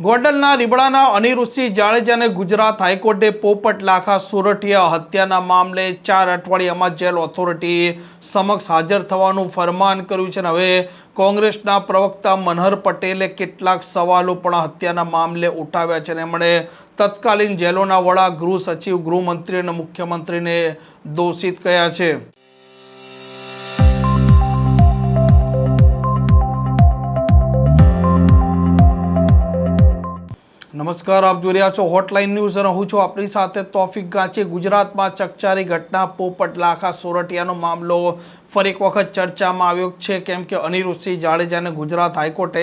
ગોંડલના રીબડાના અનિરુદ્ધસિંહ જાડેજાને ગુજરાત હાઈકોર્ટે પોપટ લાખા સુરઠિયા હત્યાના મામલે ચાર અઠવાડિયામાં જેલ ઓથોરિટી સમક્ષ હાજર થવાનું ફરમાન કર્યું છે અને હવે કોંગ્રેસના પ્રવક્તા મનહર પટેલે કેટલાક સવાલો પણ હત્યાના મામલે ઉઠાવ્યા છે અને એમણે તત્કાલીન જેલોના વડા ગૃહ સચિવ ગૃહમંત્રી અને મુખ્યમંત્રીને દોષિત કયા છે. નમસ્કાર, આપ જોઈ રહ્યા છો હોટલાઇન ન્યૂઝ અને હું છું આપણી સાથે તોફિક ગાંચી ગુજરાતમાં ચકચારી ઘટના, પોપટ લાખા સોરઠિયાનો મામલો. ફરી એક વખત ચર્ચામાં આવ્યો છે કેમ કે અનિરુદ્ધસિંહ જાડેજાને ગુજરાત હાઈકોર્ટે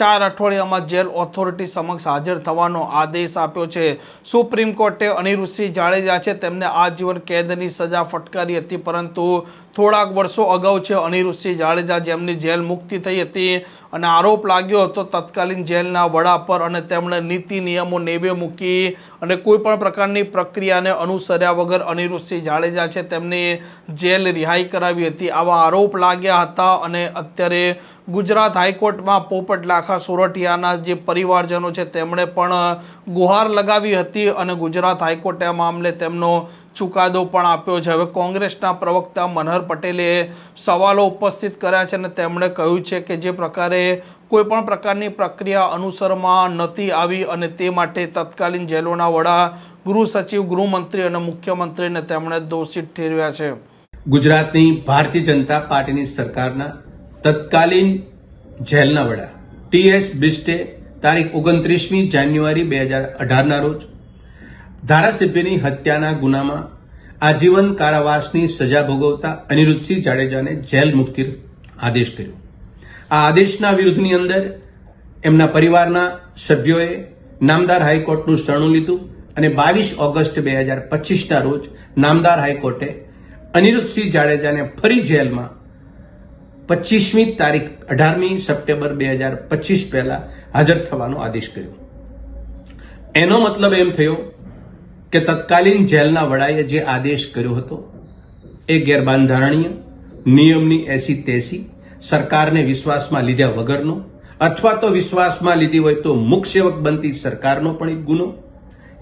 ચાર અઠવાડિયામાં જેલ ઓથોરિટી સમક્ષ હાજર થવાનો આદેશ આપ્યો છે. સુપ્રીમ કોર્ટે અનિરુદ્ધસિંહ જાડેજા છે તેમને આજીવન કેદની સજા ફટકારી હતી, પરંતુ થોડાક વર્ષો અગાઉ છે, અનિરુદ્ધસિંહ જાડેજા જેમની જેલ મુક્તિ થઈ હતી અને આરોપ લાગ્યો હતો તત્કાલીન જેલના વડા પર અને તેમણે નીતિ નિયમો નેવે મૂકી અને કોઈ પણ પ્રકારની પ્રક્રિયાને અનુસર્યા વગર અનિરુદ્ધસિંહ જાડેજા છે, તેમની જેલ રિહાઈ કરાવી હતી. આવા આરોપ લાગ્યા હતા અને અત્યારે ગુજરાત હાઈકોર્ટમાં પોપટ લાખા સોરઠિયાના જે પરિવારજનો છે, તેમણે પણ ગુહાર લગાવી હતી અને ગુજરાત હાઈકોર્ટે આ મામલે તેમનો ચુકાદો પણ આપ્યો છે. હવે કોંગ્રેસના પ્રવક્તા મનહર પટેલે સવાલો ઉપસ્થિત કર્યા છે અને તેમણે કહ્યું છે કે જે પ્રકારે કોઈ પણ પ્રકારની પ્રક્રિયા અનુસરમાં નથી આવી અને તે માટે તત્કાલીન જેલોના વડા, ગૃહ સચિવ, ગૃહમંત્રી અને મુખ્યમંત્રીને તેમણે દોષિત ઠેરવ્યા છે. ગુજરાતની ભારતીય જનતા પાર્ટીની સરકારના તત્કાલીન જેલના વડા. ટી એસ બિસ્ટે તારીખ ઓગણત્રીસમી જાન્યુઆરી બે હજાર અઢારના રોજ ધારાસભ્યની હત્યાના ગુનામાં આજીવન કારાવાસની સજા ભોગવતા અનિરુદ્ધસિંહ જાડેજાને જેલ મુક્તિ આદેશ કર્યો. આ આદેશના વિરુદ્ધની અંદર એમના પરિવારના સભ્યોએ નામદાર હાઈકોર્ટનું શરણું લીધું અને બાવીસ ઓગસ્ટ બે હજાર પચીસના રોજ નામદાર હાઈકોર્ટે અનિરુદ્ધસિંહ જાડેજાને ફરી જેલમાં પચીસમી તારીખ અઢારમી સપ્ટેમ્બર બે હજાર પચીસ પહેલા હાજર થવાનો આદેશ કર્યો. એનો મતલબ એમ થયો કે તત્કાલીન જેલના વડાએ જે આદેશ કર્યો હતો, એ ગેરબાંધારણીય, નિયમની એસી તેસી સરકારને વિશ્વાસમાં લીધા વગરનો, અથવા તો વિશ્વાસમાં લીધી હોય તો મુખ બનતી સરકારનો પણ એક ગુનો,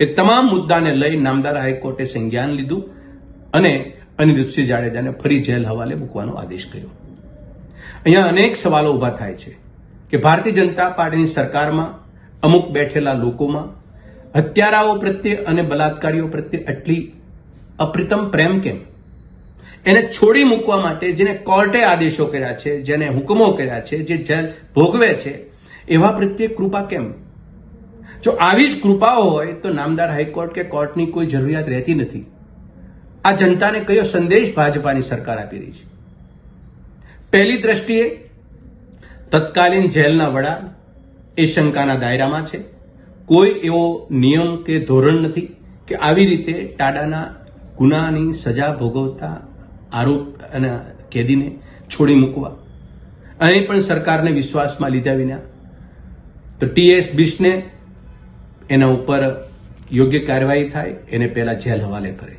એ તમામ મુદ્દાને લઈ નામદાર હાઈકોર્ટે સંજ્ઞાન લીધું અને અનિરુદ્ધસિંહ જાડેજાને ફરી જેલ હવાલે મૂકવાનો આદેશ કર્યો. અહીંયા અનેક સવાલો ઊભા થાય છે કે ભારતીય જનતા પાર્ટીની સરકારમાં, અમુક બેઠેલા લોકોમાં, હત્યારાઓ પ્રત્યે અને બલાત્કારીઓ પ્રત્યે આટલી અપ્રિતમ પ્રેમ કેમ? એને છોડી મૂકવા માટે જેને કોર્ટે આદેશો કર્યા છે, જેને હુકમો કર્યા છે, જે જેલ ભોગવે છે, એવા પ્રત્યે કૃપા કેમ? જો આવી જ કૃપાઓ હોય તો નામદાર હાઈકોર્ટ કે કોર્ટની કોઈ જરૂરિયાત રહેતી નથી. આ જનતાને કયો સંદેશ ભાજપાની સરકાર આપી રહી છે? પહેલી દ્રષ્ટિએ તત્કાલીન જેલના વડા એ શંકાના દાયરામાં છે. કોઈ એવો નિયમ કે ધોરણ નથી કે આવી રીતે ટાડાના ગુનાની સજા ભોગવતા આરોપ અને કેદીને છોડી મૂકવા. અહીં પણ સરકારને વિશ્વાસમાં લીધા વિના. તો ટીએસ બિસ્ટને એના ઉપર યોગ્ય કાર્યવાહી થાય, એને પહેલા જેલ હવાલે કરે.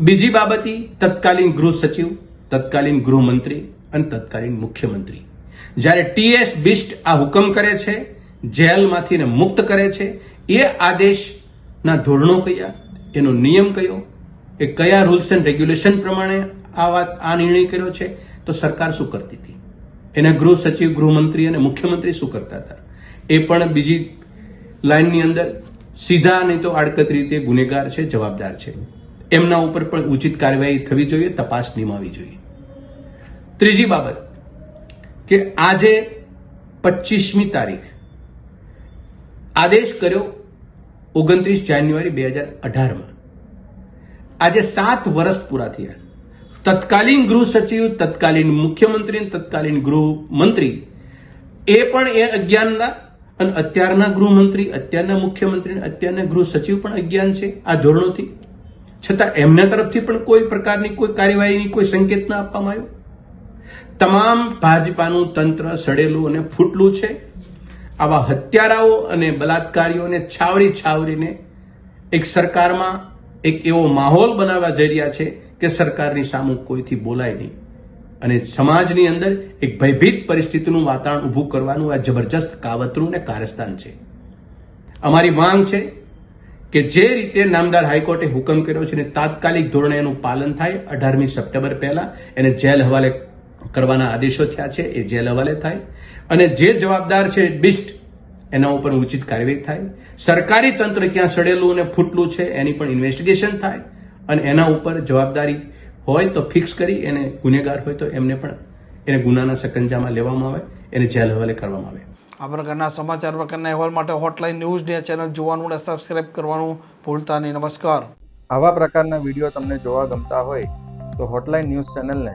બીજી બાબત, તત્કાલીન ગૃહ સચિવ, તત્કાલીન ગૃહમંત્રી અને તત્કાલીન મુખ્યમંત્રી. જ્યારે ટીએસ બિસ્ટ આ હુકમ કરે છે, જેલમાંથી એને મુક્ત કરે છે, એ આદેશના ધોરણો કયા, એનો નિયમ કયો, એ કયા રૂલ્સ એન્ડ રેગ્યુલેશન પ્રમાણે આ વાત, આ નિર્ણય કર્યો છે, તો સરકાર શું કરતી હતી? એના ગૃહ સચિવ, ગૃહમંત્રી અને મુખ્યમંત્રી શું કરતા હતા? એ પણ બીજી લાઇનની અંદર સીધા નહીં તો આડકત રીતે ગુનેગાર છે, જવાબદાર છે. એમના ઉપર પણ ઉચિત કાર્યવાહી થવી જોઈએ, તપાસ નિમાવી જોઈએ. ત્રીજી બાબત કે આજે પચીસમી તારીખ આદેશ કર્યો ઓગણત્રીસ જાન્યુઆરી બે હજાર અઢારમાં. આજે સાત વર્ષ પૂરા થયા. તત્કાલીન ગૃહ સચિવ, તત્કાલીન મુખ્યમંત્રી તત્કાલીન ગૃહમંત્રી એ પણ એ અજ્ઞાનના અને અત્યારના ગૃહમંત્રી અત્યારના મુખ્યમંત્રી અત્યારના ગૃહ સચિવ પણ અજ્ઞાન છે આ ધોરણોથી. છતાં એમના તરફથી પણ કોઈ પ્રકારની કોઈ કાર્યવાહીની કોઈ સંકેત ન આપવામાં આવ્યો. તમામ ભાજપાનું તંત્ર સડેલું અને ફૂટલું છે. આવા હત્યારાઓ અને બલાત્કારીઓને છાવરી છાવરીને એક સરકારમાં એક એવો માહોલ બનાવવા જઈ રહ્યા છે કે સરકારની સામું કોઈથી બોલાય નહીં. અને સમાજની અંદર એક ભયભીત પરિસ્થિતિનું વાતાવરણ ઊભું કરવાનું આ જબરજસ્ત કાવતરું અને કારસ્તાન છે. અમારી માંગ છે કે જે રીતે નામદાર હાઈકોર્ટે હુકમ કર્યો છે ને તાત્કાલિક ધોરણે એનું પાલન થાય અઢારમી સપ્ટેમ્બર પહેલા એને જેલ હવાલે કરવાના આદેશો થયા છે એ જેલ હવાલે થાય. અને જે જવાબદાર છે બિસ્ટ એના ઉપર ઉચિત કાર્યવાહી થાય. સરકારી તંત્ર ક્યાં સડેલું અને ફૂટલું છે એની પણ ઇન્વેસ્ટિગેશન થાય. અને એના ઉપર જવાબદારી હોય તો ફિક્સ કરી એને ગુનેગાર હોય તો એમને પણ એને ગુનાના સકંજામાં લેવામાં આવે એને જેલ હવાલે કરવામાં આવે. આ પ્રકારના સમાચાર પ્રકારના અહેવાલ માટે હોટલાઇન ન્યૂઝ ડે ચેનલ જોવાનું અને સબસ્ક્રાઇબ કરવાનું ભૂલતા નહીં. નમસ્કાર. આવા પ્રકારના વીડિયો તમને જોવા ગમતા હોય તો હોટલાઇન ન્યૂઝ ચેનલને